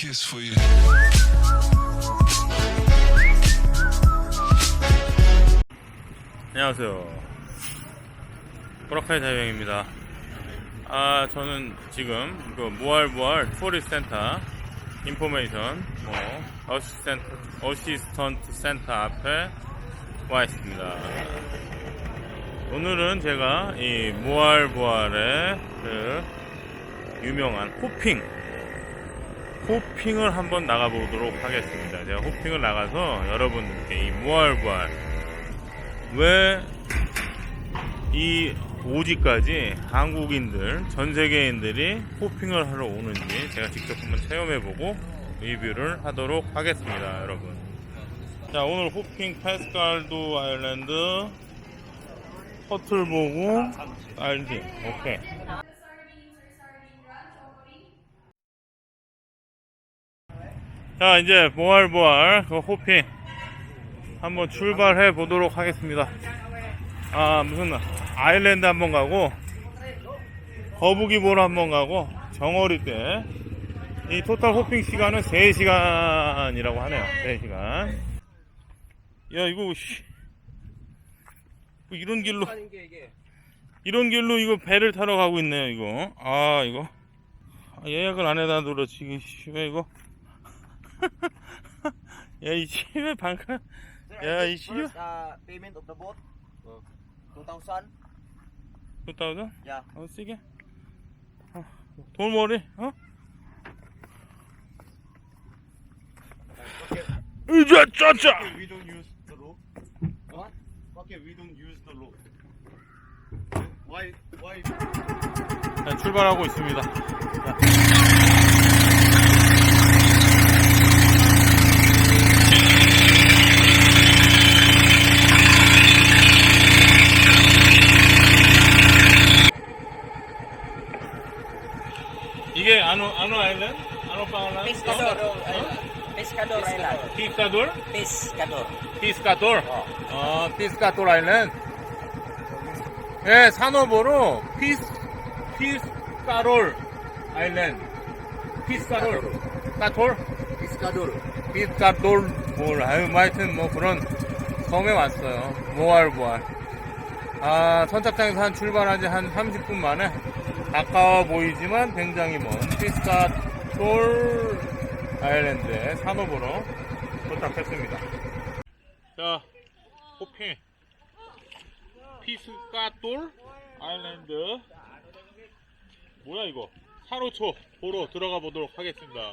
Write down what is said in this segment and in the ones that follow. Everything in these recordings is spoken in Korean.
kiss for you. 안녕하세요. 보라카이 자유형입니다. 아, 저는 지금 그 무알무알 투어리스트 센터 인포메이션 뭐 어시스턴트, 어시스턴트 센터 앞에 와 있습니다. 오늘은 제가 이 무알무알의 그 유명한 호핑 호핑을 한번 나가보도록 하겠습니다. 제가 호핑을 나가서 여러분들께 이 무알무알 왜 이 오지까지 한국인들, 전 세계인들이 호핑을 하러 오는지 제가 직접 한번 체험해보고 리뷰를 하도록 하겠습니다, 여러분. 자, 오늘 호핑 패스칼도 아일랜드 허틀 보고 알지? 오케이. 자, 이제 보알보알 그 호핑 한번 출발해 보도록 하겠습니다. 아, 무슨 아일랜드 한번 가고 거북이 보러 한번 가고 정어리 때 이 토탈 호핑 시간은 3시간이라고 하네요. 3시간. 야, 이거 이런 길로 이런 길로 이거 배를 타러 가고 있네요, 이거. 아, 이거. 아, 예약을 안 해다 그렇지. 왜 이거? 야, 이 씨왜 방카 야, 이 씨. First, uh, payment of the boat. 2,000. 좋다고? Yeah. 어, 쓰게? 어, 돌머리, 어? 으자, 짜짜! we don't use the rope. What? Okay, we don't use the rope. Why? Why? 자, 출발하고 있습니다. 이게 아노 아노 아일랜드? 아노? Pescador Island. Pescador Island. 피스카돌? Pescador. 피스카돌? 어, 피스카돌 아일랜드. 예, 산호보로 피스, 피스카롤 아일랜드. 피스카롤. 까톨? Pescador. 피스카돌, 뭘, 아유, 뭐 하여튼 뭐 그런 섬에 왔어요. 모알, 모알. 아, 선착장에서 한 출발한 지 한 30분 만에 가까워 보이지만 굉장히 먼 피스카돌 아일랜드의 산호보로 도착했습니다. 자, 호핑. 피스카돌 아일랜드. 뭐야, 이거? 사로초 보러 들어가 보도록 하겠습니다.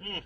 Mm.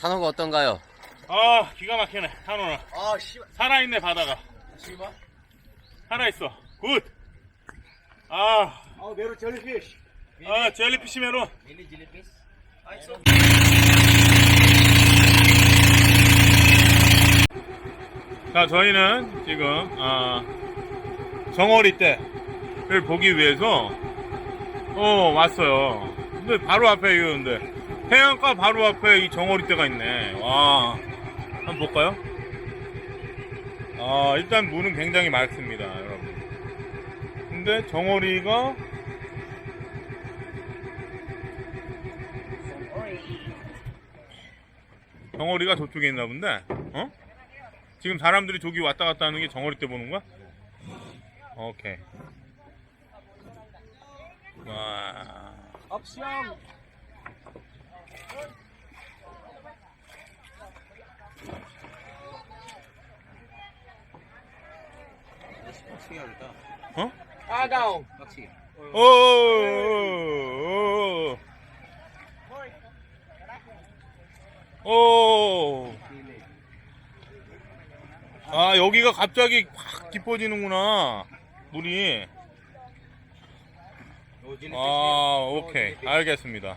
산호가 어떤가요? 아, 기가 막히네, 산호는. 아, 씨발. 살아있네, 바다가. 씨발. 살아있어. 굿! 아, meron jellyfish. 아, 메론. Mini jellyfish. Ay, so. 자, 저희는 지금, 아, 정어리 때를 보기 위해서, 어, 왔어요. 근데 바로 앞에 이거, 근데, 해안가 바로 앞에 이 정어리 때가 있네. 와, 한번 볼까요? 아, 일단 물은 굉장히 맑습니다, 여러분. 근데 정어리가, 정어리가 저쪽에 있나 본데? 어? 지금 사람들이 저기 왔다 갔다 하는 게 정어리 때 보는 거야? 오케이. 와. 어? Agaw. Taxi. 오, 오, 오, 오. 아, 여기가 갑자기 확 깊어지는구나. 물이. 아, 오케이. 알겠습니다.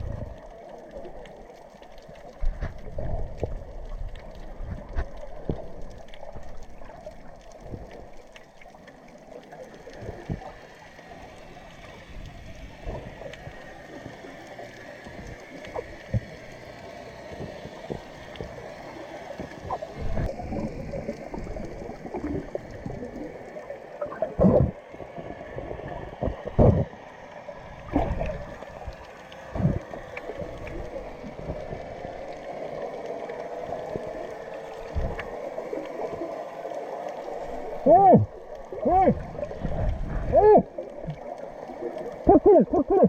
タックルタックル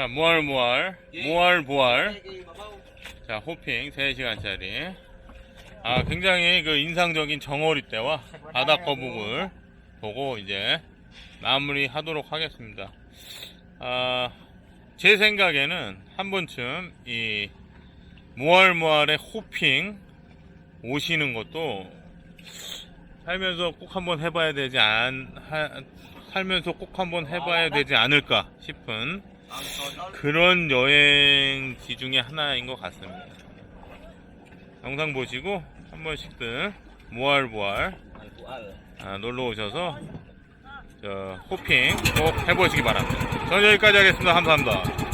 자, 무알무알, 무알보알. 자, 호핑 3시간짜리. 아, 굉장히 그 인상적인 정어리 때와 바다 거북을 보고 이제 마무리 하도록 하겠습니다. 아, 제 생각에는 한 번쯤 이 무알무알의 호핑 오시는 것도 살면서 꼭 한번 해봐야 되지 않, 하- 살면서 꼭 한번 해봐야 되지 않을까 싶은 그런 여행지 중에 하나인 것 같습니다. 영상 보시고 한 번씩들 모알보알 아, 놀러 오셔서 저 호핑 꼭 해보시기 바랍니다. 저는 여기까지 하겠습니다. 감사합니다.